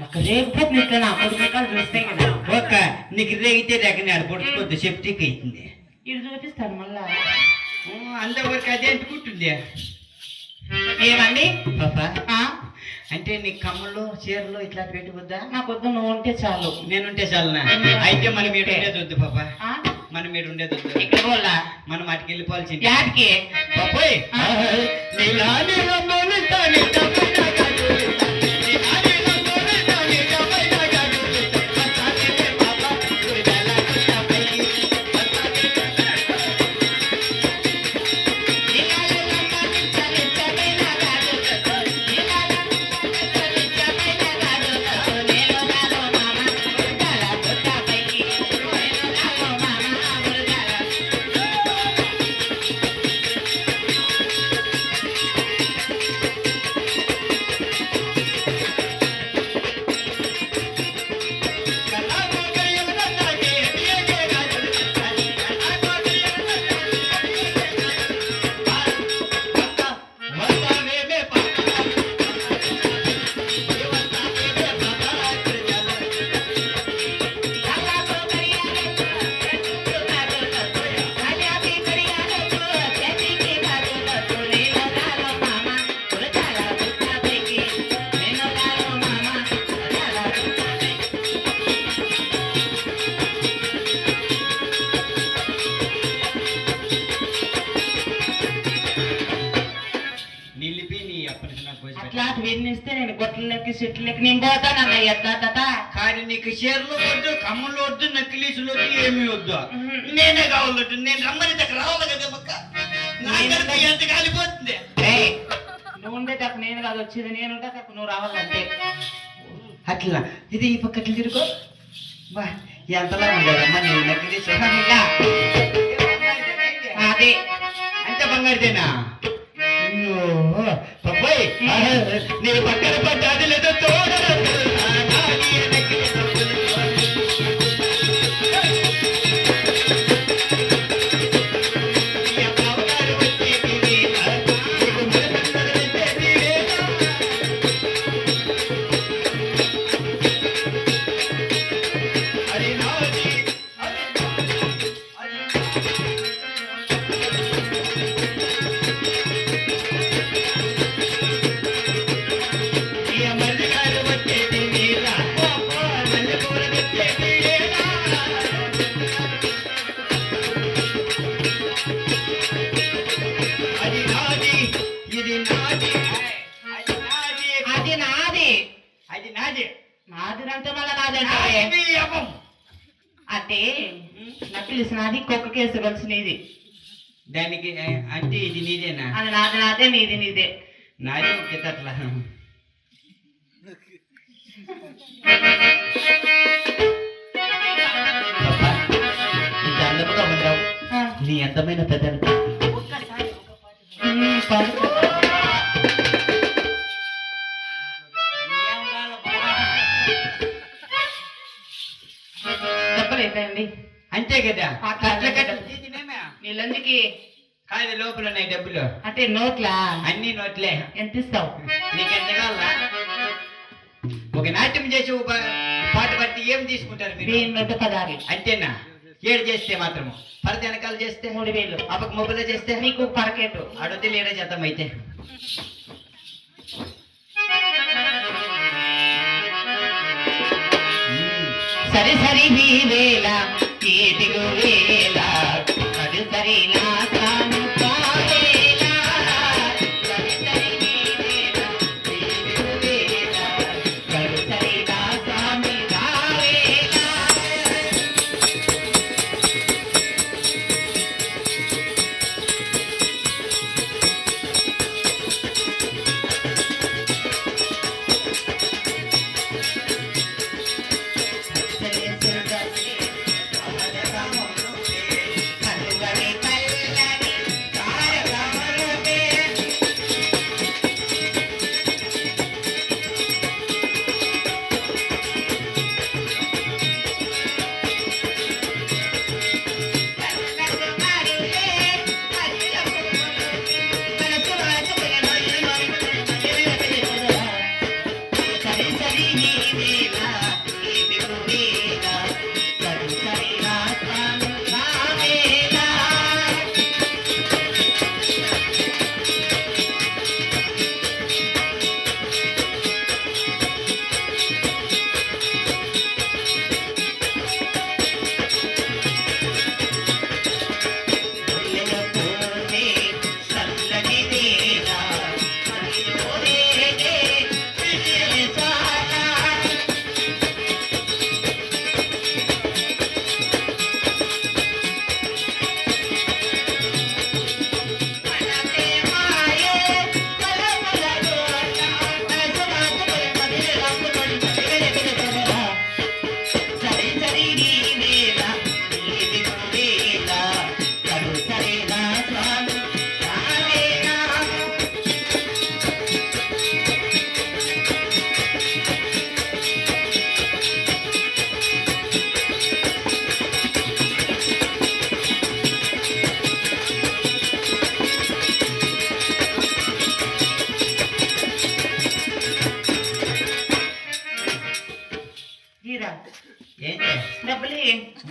రేపు నా కదా. ఒక్క నీకు రేగితే రేకని పొడుచుకోద్దు సెప్టిక్ అవుతుంది. ఇది చూపిస్తాను మళ్ళా. అంతవరకు అదే అంటుకుంటుంది. ఏమండి? పాపా? ఆ? అంటే నీ కమ్మలు చీరలు ఇట్లా పెట్టుకోద్దా నాకు వద్దు నువ్వు ఉంటే చాలు. నేనుంటే చాలనా? అయితే మనం మీరు ఉండేది వద్దు పాపా. ఆ? మనం మీరు ఉండేది వద్దు. ఇక్కడ మనం అటుకి వెళ్ళిపోవాల్సింది. నేను గొట్టలకి చెట్లకి నేను పోతానన్న ఎట్లా తాత కానీ నీకు చీరలు వద్దు కమ్మలు వద్దు నక్కిలీసులు వద్దు ఏమీ వద్దు. నేనే కావాలట్టు నేను రమ్మని దగ్గర రావాలి కదా పక్క. ఎంత కాలిపోతుంది? నువ్వు ఉండేటప్పుడు నేను కాదు వచ్చేది నేను ఉండేటప్పుడు నువ్వు రావాలంటే అట్లా. ఇది ఈ పక్క అట్లా తిరుగు. బా ఎంతలా ఉండదమ్మా నీ నక్కిలీసు ఇలా. అదే అంతే బంగారుదేనా పప్పాయ్ నాది కేసు కలిసినది దానికి ఏ, అంటే ఇది నీదేనా? అది నాది నాదే నీది నీదే. నాది ఒక అట్లా ఇంత అందముగా ఆ. నీ అందమైన పెద్దలు. డబ్బులు అంతే కదా. నీళ్ళందుకి? కాదు లోపల ఉన్నాయి డబ్బులు. అంటే నోట్లా? అన్ని నోట్లే. ఎంత ఇస్తావు? నీకు ఎంత కావాలా? ఒక నాట్యం చేసి పాట పట్టి ఏం తీసుకుంటారు మీరు? పదాలు అంతేనా? ఏడు చేస్తే మాత్రము. పరద వెనకాల చేస్తే? మూడు వేలు. అప్పకు మొబైల్ చేస్తే? నీకు పరకేటు. అడిగితే లేడే చేద్దాం అయితే. సరి సరి వేల ఏటిగు వేల సరి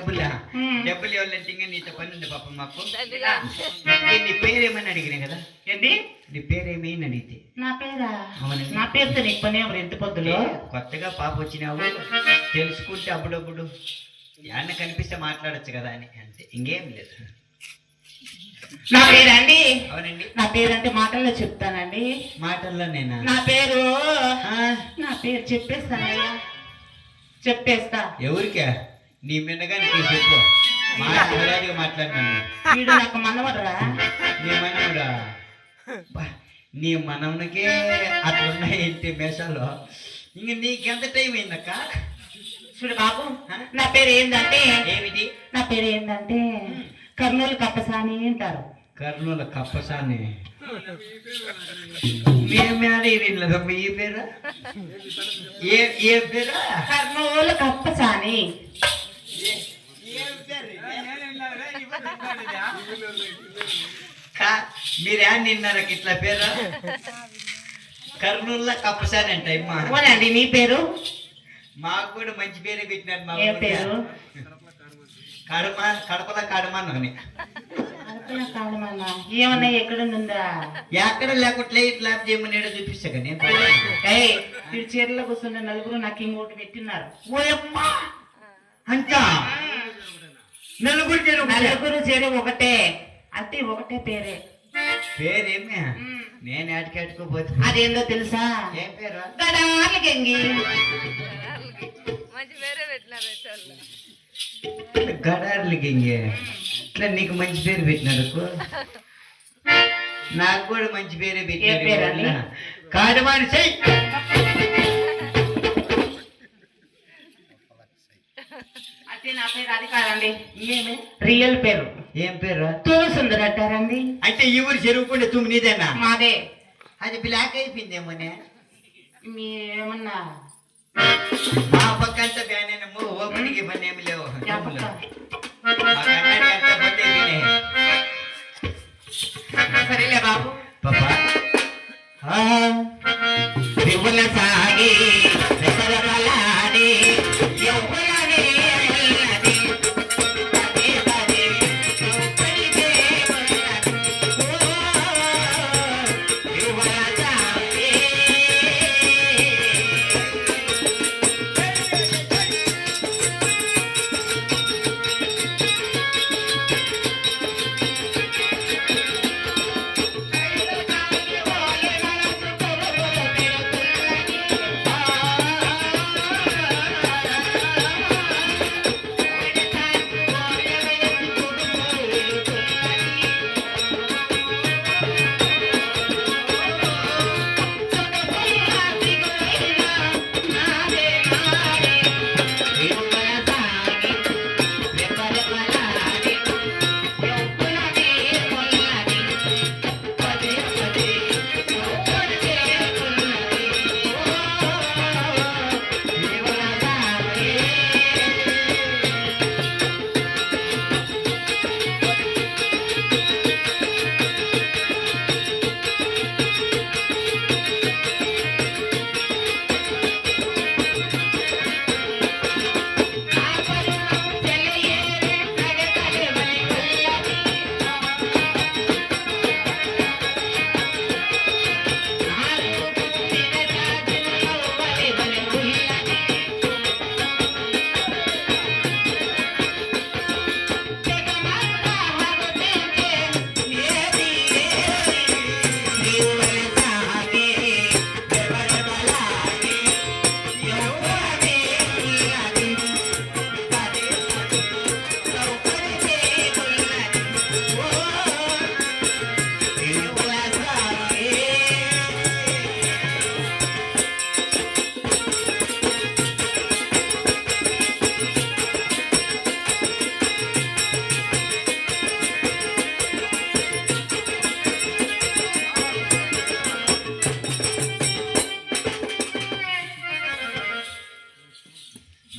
డబ్బులా. డబ్బులు ఇవ్వాలంటే ఇంకా నీతో పని ఉంది పాప మాకు? నీ పేరేమని అడిగినా కదా? ఏంటి నీ పేరేమి అని అడిగితే. నా పేరా. నా పేరుతో నీకు పని ఎవరు ఎంత పొద్దులో కొత్తగా పాప వచ్చినావు. తెలుసుకుంటే అప్పుడప్పుడు యాన్న కనిపిస్తే మాట్లాడొచ్చు కదా అని. అంతే ఇంకేం లేదు. నా పేరండి? అవునండి. నా పేరంటే మాటల్లో చెప్తానండి. మాటల్లో నేనా? నా పేరు? నా పేరు చెప్పేస్తానయ్యా. చెప్పేస్తా. ఎవరికా? నీ మిన్నగానికి చెప్పు మాట మర్యాదగా మాట్లాడినాను. వీడు నాకు మనవడరా. నీ మనముడా బా, నీ మనమునికే అట్లున్నాయి ఏంటి మేషాలు ఇంక నీకెంత టైం అయిందక్క? చూడు బాబు నా పేరు ఏంటంటే ఏమిటి? నా పేరు ఏంటంటే కర్నూలు కప్పసాని అంటారు. కర్నూలు కప్పసాని. ఈ పేరా? ఏ ఏ పేరా? కర్నూలు కప్పసాని. మీరే నిన్నారక ఇట్లా పేరా? కర్నూలులో కప్పసాని అంట ఓనండి నీ పేరు? మాకు కూడా మంచి పేరే పెట్టినారు మా. పేరు? కడమ కడపల కడమను అని. ఏమన్నా ఎక్కడుందా? ఎక్కడ లేకుంటే ఇట్లా చేయమని చూపిస్తా కానీ చీరలో కూర్చున్న నలుగురు నాకు ఇంకోటి పెట్టినారు ఓయమ్మా! అంట నలుగురు జనం నలుగురు చీర ఒకటే. అంటే ఒకటే పేరే. పేరేమే? నేను ఏటకెట్టుకోపోతే అదేందో తెలుసా? ఏం పేరు? గడాల గంగి. గడార్లు గింగే. ఇట్లా నీకు మంచి పేరు పెట్టినందుకు నాకు కూడా మంచి పేరే? పెట్టారు కాడమాని చెయ్యి. అంటే నా పేరు అది కాదండి. ఏమే? రియల్ పేరు. ఏం పేరు? తూసుందర్ అంటారండి. అయితే ఈ ఊరు చెరువుకుంటే తుమ్మిదేనా మాదే. అది బ్లాక్ అయిపోయిందేమోనే? మీ ఏమన్నా మా పక్క అంతా బ్యాన్ అయినము ఓపెనింగ్ పని ఏమి లేవు.